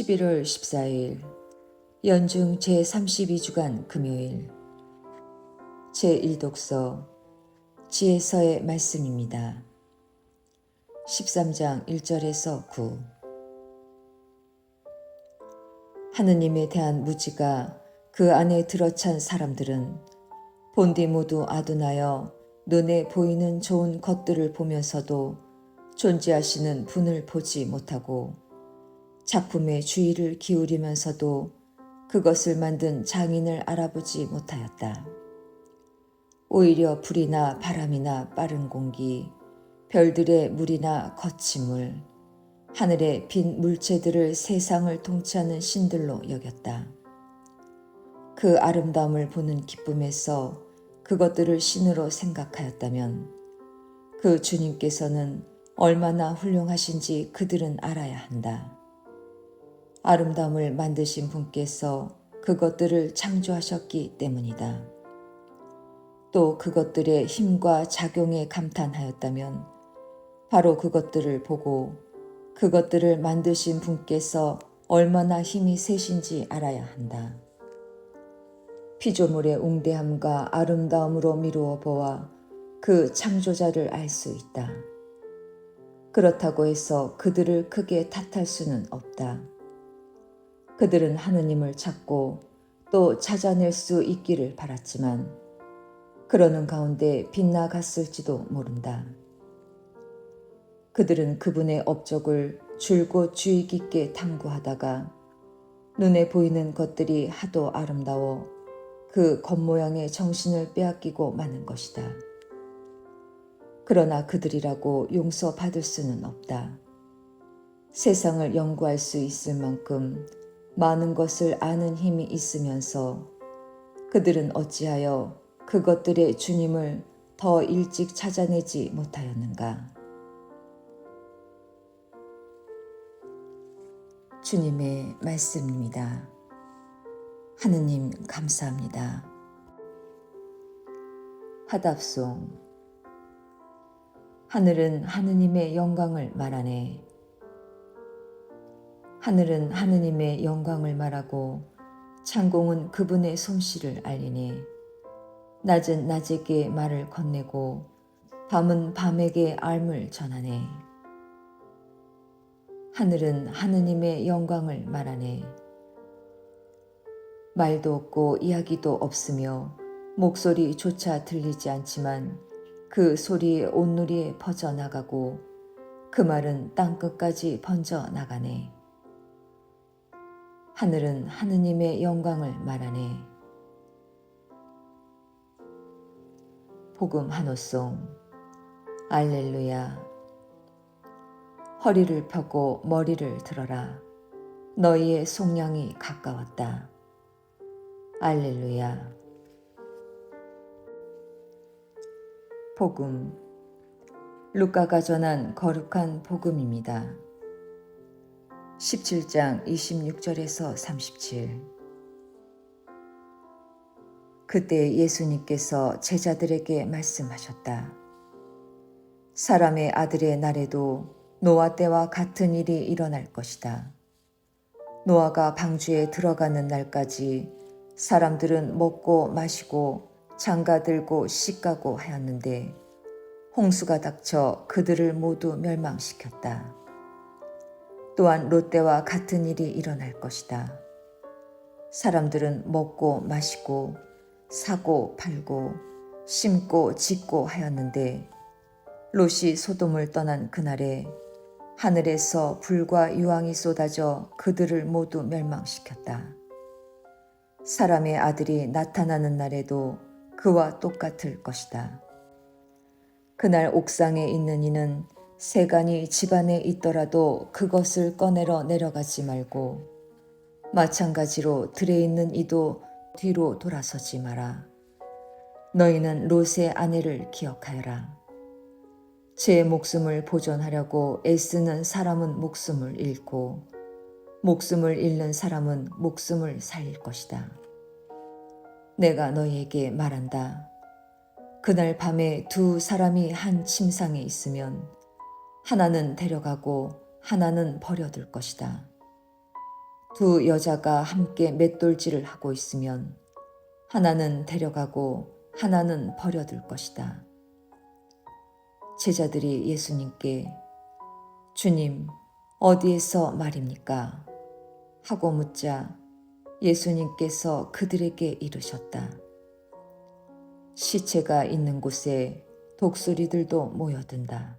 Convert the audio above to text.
11월 14일 연중 제32주간 금요일 제1독서 지혜서의 말씀입니다. 13장 1절에서 9 하느님에 대한 무지가 그 안에 들어찬 사람들은 본디 모두 아둔하여 눈에 보이는 좋은 것들을 보면서도 존재하시는 분을 보지 못하고 작품에 주의를 기울이면서도 그것을 만든 장인을 알아보지 못하였다. 오히려 불이나 바람이나 빠른 공기, 별들의 물이나 거친 물, 하늘의 빈 물체들을 세상을 통치하는 신들로 여겼다. 그 아름다움을 보는 기쁨에서 그것들을 신으로 생각하였다면 그 주님께서는 얼마나 훌륭하신지 그들은 알아야 한다. 아름다움을 만드신 분께서 그것들을 창조하셨기 때문이다. 또 그것들의 힘과 작용에 감탄하였다면 바로 그것들을 보고 그것들을 만드신 분께서 얼마나 힘이 세신지 알아야 한다. 피조물의 웅대함과 아름다움으로 미루어 보아 그 창조자를 알 수 있다. 그렇다고 해서 그들을 크게 탓할 수는 없다. 그들은 하느님을 찾고 또 찾아낼 수 있기를 바랐지만 그러는 가운데 빗나갔을지도 모른다. 그들은 그분의 업적을 줄곧 주의 깊게 탐구하다가 눈에 보이는 것들이 하도 아름다워 그 겉모양의 정신을 빼앗기고 마는 것이다. 그러나 그들이라고 용서받을 수는 없다. 세상을 연구할 수 있을 만큼 많은 것을 아는 힘이 있으면서 그들은 어찌하여 그것들의 주님을 더 일찍 찾아내지 못하였는가? 주님의 말씀입니다. 하느님 감사합니다. 하답송 하늘은 하느님의 영광을 말하네. 하늘은 하느님의 영광을 말하고 창공은 그분의 솜씨를 알리네. 낮은 낮에게 말을 건네고 밤은 밤에게 알물 전하네. 하늘은 하느님의 영광을 말하네. 말도 없고 이야기도 없으며 목소리조차 들리지 않지만 그 소리에 온누리에 퍼져 나가고 그 말은 땅끝까지 번져 나가네. 하늘은 하느님의 영광을 말하네. 복음 한호송. 알렐루야. 허리를 펴고 머리를 들어라. 너희의 속량이 가까웠다. 알렐루야. 복음. 루카가 전한 거룩한 복음입니다. 17장 26절에서 37 그때 예수님께서 제자들에게 말씀하셨다. 사람의 아들의 날에도 노아 때와 같은 일이 일어날 것이다. 노아가 방주에 들어가는 날까지 사람들은 먹고 마시고 장가 들고 씻가고 하였는데 홍수가 닥쳐 그들을 모두 멸망시켰다. 또한 롯데와 같은 일이 일어날 것이다. 사람들은 먹고 마시고 사고 팔고 심고 짓고 하였는데 롯이 소돔을 떠난 그날에 하늘에서 불과 유황이 쏟아져 그들을 모두 멸망시켰다. 사람의 아들이 나타나는 날에도 그와 똑같을 것이다. 그날 옥상에 있는 이는 세간이 집안에 있더라도 그것을 꺼내러 내려가지 말고 마찬가지로 들에 있는 이도 뒤로 돌아서지 마라. 너희는 롯의 아내를 기억하여라. 제 목숨을 보존하려고 애쓰는 사람은 목숨을 잃고 목숨을 잃는 사람은 목숨을 살릴 것이다. 내가 너희에게 말한다. 그날 밤에 두 사람이 한 침상에 있으면 하나는 데려가고 하나는 버려둘 것이다. 두 여자가 함께 맷돌질을 하고 있으면 하나는 데려가고 하나는 버려둘 것이다. 제자들이 예수님께 주님, 어디에서 말입니까? 하고 묻자 예수님께서 그들에게 이르셨다. 시체가 있는 곳에 독수리들도 모여든다.